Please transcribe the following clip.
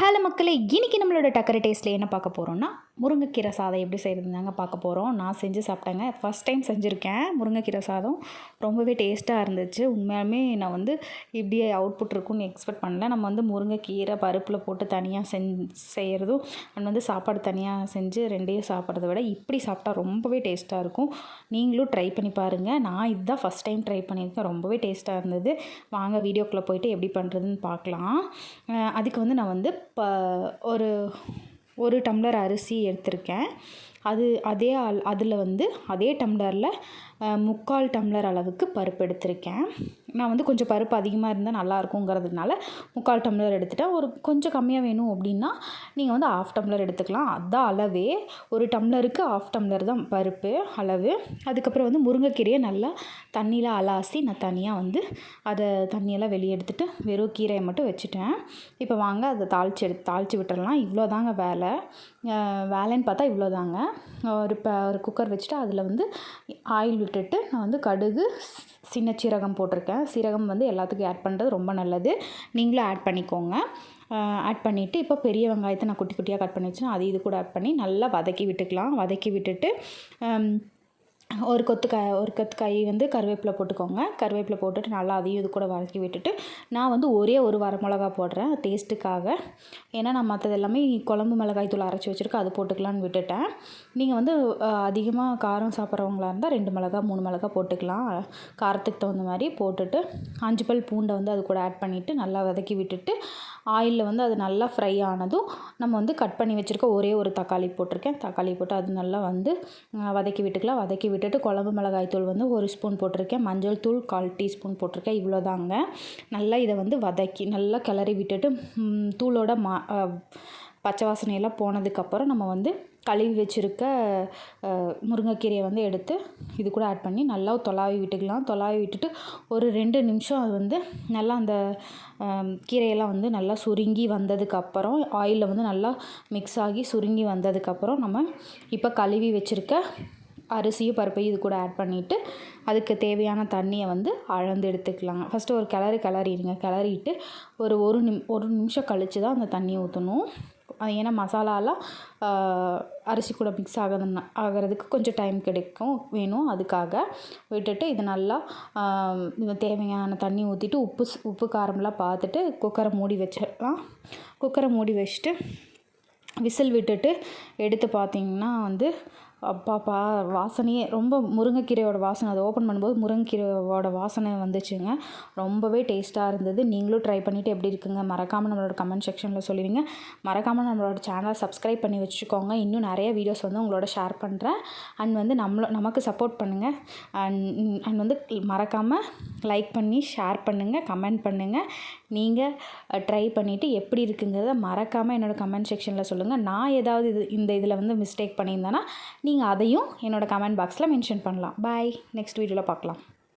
Hello மக்களே இன்றைக்கி நம்மளோட டக்கரை டேஸ்ட்டில் என்ன பார்க்க போகிறோம்னா முருங்கைக்கீரை சாதம் எப்படி செய்கிறதுனாங்க பார்க்க போகிறோம் நான் செஞ்சு சாப்பிட்டேங்க. ஃபஸ்ட் டைம் செஞ்சுருக்கேன். முருங்கைக்கீரை சாதம் ரொம்பவே டேஸ்ட்டாக இருந்துச்சு. உண்மையாலுமே நான் வந்து இப்படி அவுட்புட் இருக்கும்னு எக்ஸ்பெக்ட் பண்ணல. நம்ம வந்து முருங்கைக்கீரை பருப்பில் போட்டு தனியாக செஞ் செய்கிறதும் அண்ட் வந்து சாப்பாடு தனியாக செஞ்சு ரெண்டையும் சாப்பிட்றத விட இப்படி சாப்பிட்டா ரொம்பவே டேஸ்ட்டாக இருக்கும். நீங்களும் ட்ரை பண்ணி பாருங்கள் நான் இதுதான் ஃபஸ்ட் டைம் ட்ரை பண்ணியிருக்கேன். ரொம்பவே டேஸ்ட்டாக இருந்தது. வாங்க வீடியோக்குள்ளே போயிட்டு எப்படி பண்ணுறதுன்னு பார்க்கலாம். அதுக்கு வந்து நான் வந்து ஒரு ஒரு டம்ளர் அரிசி எடுத்திருக்கேன். அது அதே அல் அதில் வந்து அதே டம்ளரில் முக்கால் டம்ளர் அளவுக்கு பருப்பு எடுத்திருக்கேன். நான் வந்து கொஞ்சம் பருப்பு அதிகமாக இருந்தால் நல்லாயிருக்குங்கிறதுனால முக்கால் டம்ளர் எடுத்துட்டேன். ஒரு கொஞ்சம் கம்மியாக வேணும் அப்படின்னா நீங்கள் வந்து ஆஃப் டம்ளர் எடுத்துக்கலாம். அதுதான் அளவே ஒரு டம்ளருக்கு ஆஃப் டம்ளர் தான் பருப்பு அளவு. அதுக்கப்புறம் வந்து முருங்கைக்கீரையை நல்லா தண்ணியில் அலாசி நான் தனியாக வந்து அதை தண்ணியெல்லாம் வெளியே எடுத்துகிட்டு வெறும் கீரையை மட்டும் வச்சுட்டேன். இப்போ வாங்க அதை தாளித்து எடுத்து தாளித்து விட்டுறலாம். இவ்வளோ தாங்க வேலை வேலைன்னு பார்த்தா இவ்வளோ தாங்க ஒரு இப்போ ஒரு குக்கர் வச்சுட்டு அதில் வந்து ஆயில் விட்டுட்டு நான் வந்து கடுகு சின்ன சீரகம் போட்டிருக்கேன். சீரகம் வந்து எல்லாத்துக்கும் ஆட் பண்ணுறது ரொம்ப நல்லது. நீங்களும் ஆட் பண்ணிக்கோங்க. ஆட் பண்ணிவிட்டு இப்போ பெரிய வெங்காயத்தை நான் குட்டி குட்டியாக கட் பண்ணி வச்சுன்னா அது இது கூட ஆட் பண்ணி நல்லா வதக்கி விட்டுக்கலாம். வதக்கி விட்டுட்டு ஒரு கொத்து க ஒரு கொத்து கை வந்து கருவேப்பிலை போட்டுக்கோங்க. கருவேப்பிலை போட்டுட்டு நல்லா அதையும் இது கூட வதக்கி விட்டுட்டு நான் வந்து ஒரே ஒரு வரமிளகா போடுறேன். டேஸ்ட்டுக்காக ஏன்னா நான் மற்றது எல்லாமே குழம்பு மிளகாய் தூள் அரைச்சி வச்சுருக்கேன் அது போட்டுக்கலான்னு விட்டுட்டேன். நீங்கள் வந்து அதிகமாக காரம் சாப்பிட்றவங்களா இருந்தால் ரெண்டு மிளகா மூணு மிளகா போட்டுக்கலாம். காரத்துக்கு தகுந்த மாதிரி போட்டுட்டு அஞ்சு பல் பூண்டை வந்து அது கூட ஆட் பண்ணிவிட்டு நல்லா வதக்கி விட்டுட்டு ஆயிலில் வந்து அது நல்லா ஃப்ரை ஆனதும் நம்ம வந்து கட் பண்ணி வச்சுருக்க ஒரே ஒரு தக்காளி போட்டிருக்கேன். தக்காளி போட்டு அது நல்லா வந்து வதக்கி விட்டுக்கலாம். வதக்கி விட்டுட்டு குழம்பு மிளகாய் தூள் வந்து ஒரு ஸ்பூன் போட்டிருக்கேன். மஞ்சள் தூள் கால் டீஸ்பூன் போட்டிருக்கேன். இவ்வளோ தாங்க நல்லா இதை வந்து வதக்கி நல்லா கிளறி விட்டுட்டு தூளோட மா பச்சை வாசனையெல்லாம் போனதுக்கப்புறம் நம்ம வந்து கழுவி வச்சுருக்க முருங்கைக்கீரையை வந்து எடுத்து இது கூட ஆட் பண்ணி நல்லா தொலாவி விட்டுக்கலாம். தொலாவி விட்டுட்டு ஒரு ரெண்டு நிமிஷம் அது வந்து நல்லா அந்த கீரையெல்லாம் வந்து நல்லா சுருங்கி வந்ததுக்கப்புறம் ஆயிலில் வந்து நல்லா மிக்ஸ் ஆகி சுருங்கி வந்ததுக்கப்புறம் நம்ம இப்போ கழுவி வச்சுருக்க அரிசியும் பருப்பையும் இது கூட ஆட் பண்ணிவிட்டு அதுக்கு தேவையான தண்ணியை வந்து அளந்து எடுத்துக்கலாங்க ஃபஸ்ட்டு ஒரு கிளறி கிளறிடுங்க. கிளறிட்டு ஒரு ஒரு நிம் ஒரு நிமிஷம் கழித்து தான் அந்த தண்ணியை ஊற்றணும் ஏன்னா மசாலாலாம் அரிசி கூட மிக்ஸ் ஆகுதுன்னா ஆகிறதுக்கு கொஞ்சம் டைம் கிடைக்கும் வேணும். அதுக்காக விட்டுட்டு இது நல்லா தேவையான தண்ணி ஊற்றிட்டு உப்பு உப்பு காரம்லாம் பார்த்துட்டு குக்கரை மூடி வச்சிடலாம். குக்கரை மூடி வச்சுட்டு விசில் விட்டுட்டு எடுத்து பார்த்திங்கன்னா வந்து அப்பாப்பா வாசனையே. ரொம்ப முருங்கைக்கீரையோட வாசனை. அதை ஓப்பன் பண்ணும்போது முருங்கைக்கீரையோட வாசனை வந்துச்சுங்க. ரொம்பவே டேஸ்ட்டாக இருந்தது. நீங்களும் ட்ரை பண்ணிவிட்டு எப்படி இருக்குங்க? மறக்காமல் நம்மளோட கமெண்ட் செக்ஷனில் சொல்லிடுங்க. மறக்காமல் நம்மளோட சேனலை சப்ஸ்கிரைப் பண்ணி வச்சுக்கோங்க. இன்னும் நிறைய வீடியோஸ் வந்து உங்களோட ஷேர் பண்ணுறேன் அண்ட் வந்து நம்மள நமக்கு சப்போர்ட் பண்ணுங்கள் அண்ட் அண்ட் வந்து மறக்காமல் லைக் பண்ணி ஷேர் பண்ணுங்கள் கமெண்ட் பண்ணுங்கள் நீங்கள் ட்ரை பண்ணிவிட்டு எப்படி இருக்குங்கிறத மறக்காமல் என்னோடய கமெண்ட் செக்ஷனில் சொல்லுங்கள் நான் ஏதாவது இது இந்த இதில் வந்து மிஸ்டேக் பண்ணியிருந்தேன்னா நீங்கள் அதையும் என்னோடய கமெண்ட் பாக்ஸில் மென்ஷன் பண்ணலாம். பாய். நெக்ஸ்ட் வீடியோவில் பார்க்கலாம்.